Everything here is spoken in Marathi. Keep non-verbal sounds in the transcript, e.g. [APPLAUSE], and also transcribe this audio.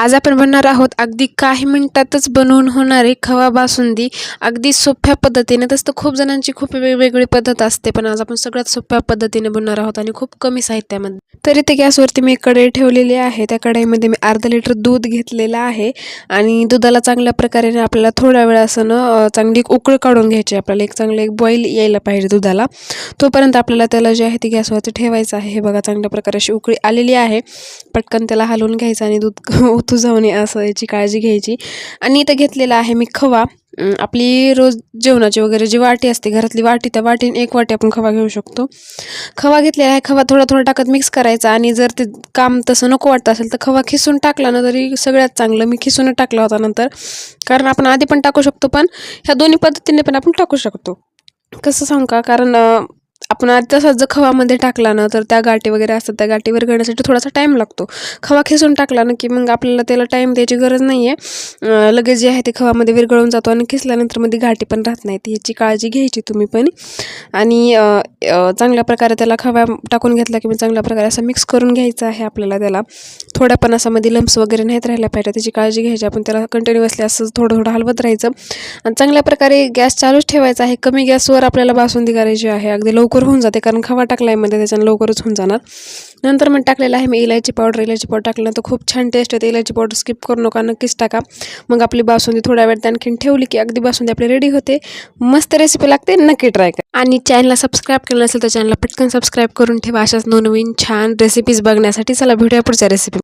आज आपण बनणार आहोत अगदी काही मिनिटातच बनवून होणारी खवा बासुंदी. अगदी सोप्या पद्धतीने. तसं तर खूप जणांची खूप वेगवेगळी पद्धत असते पण आज आपण सगळ्यात सोप्या पद्धतीने बनणार आहोत आणि खूप कमी साहित्यामध्ये. तरी ते गॅसवरती मी एक कढई ठेवलेली आहे. त्या कढईमध्ये मी अर्धा लिटर दूध घेतलेलं आहे आणि दुधाला चांगल्या प्रकारे आपल्याला थोड्या वेळासनं असं चांगली उकळ काढून घ्यायची आपल्याला. एक चांगलं एक बॉईल यायला पाहिजे दुधाला. तोपर्यंत आपल्याला त्याला जे आहे ते गॅसवरती ठेवायचं आहे. हे बघा चांगल्या प्रकारे अशी उकळी आलेली आहे. पटकन त्याला हलवून घ्यायचं आणि दूध [LAUGHS] ओतू जाऊ नये असं याची काळजी घ्यायची. आणि इथं घेतलेला आहे मी खवा. आपली रोज जेवणाची वगैरे जी वाटी असते घरातली वाटी त्या वाटीने एक वाटी आपण खवा घेऊ शकतो. खवा घेतलेला आहे खवा थोडा थोडा टाकत मिक्स करायचा आणि जर ते काम तसं नको वाटत असेल तर खवा खिसून टाकला ना तरी सगळ्यात चांगलं. मी खिसून टाकला होता नंतर. कारण आपण आधी पण टाकू शकतो पण ह्या दोन्ही पद्धतीने पण आपण टाकू शकतो. कसं सांग का? कारण आपण तसाच जर खवामध्ये टाकला ना तर त्या गाठी वगैरे असतात त्या गाठी विरघळण्यासाठी थोडासा टाईम लागतो. खवा खेचून टाकला ना की मग आपल्याला त्याला टाईम द्यायची गरज नाही आहे लगेच जे आहे ते खवामध्ये विरघळून जातो आणि खेचल्यानंतरमध्ये गाठी पण राहत नाहीत याची काळजी घ्यायची तुम्ही पण. आणि चांगल्या प्रकारे त्याला खवा टाकून घेतला की मग चांगल्या प्रकारे असा मिक्स करून घ्यायचा आहे आपल्याला त्याला. थोड्या पण असं मध्ये लम्स वगैरे नाहीत राहिल्या पाहिजे त्याची काळजी घ्यायची. आपण त्याला कंटिन्युअसली असं थोडं थोडं हलवत राहायचं. आणि चांगल्या प्रकारे गॅस चालूच ठेवायचा आहे. कमी गॅसवर आपल्याला बासुंदी करायची आहे. अगदी लवकर लवकर होऊन जाते कारण खवा टाकला आहे मध्ये त्याच्यानं लवकरच होऊन जाणार. नंतर मग टाकलेलं आहे मी इलायची पावडर. इलायची पावडर टाकल्यानंतर खूप छान टेस्ट येते. इलायची पावडर स्किप करू नका नक्कीच टाका. मग आपली बासुंदी थोड्या वेळ आणखीन ठेवली की अगदी बासुंदी आपली रेडी होते. मस्त रेसिपी लागते नक्की ट्राय करा. आणि चॅनलला सबस्क्राईब केलं नसेल तर चॅनलला पटकन सबस्क्राईब करून ठेवा. अशाच नवनवीन छान रेसिपीज बघण्यासाठी चला भेटूया पुढच्या रेसिपी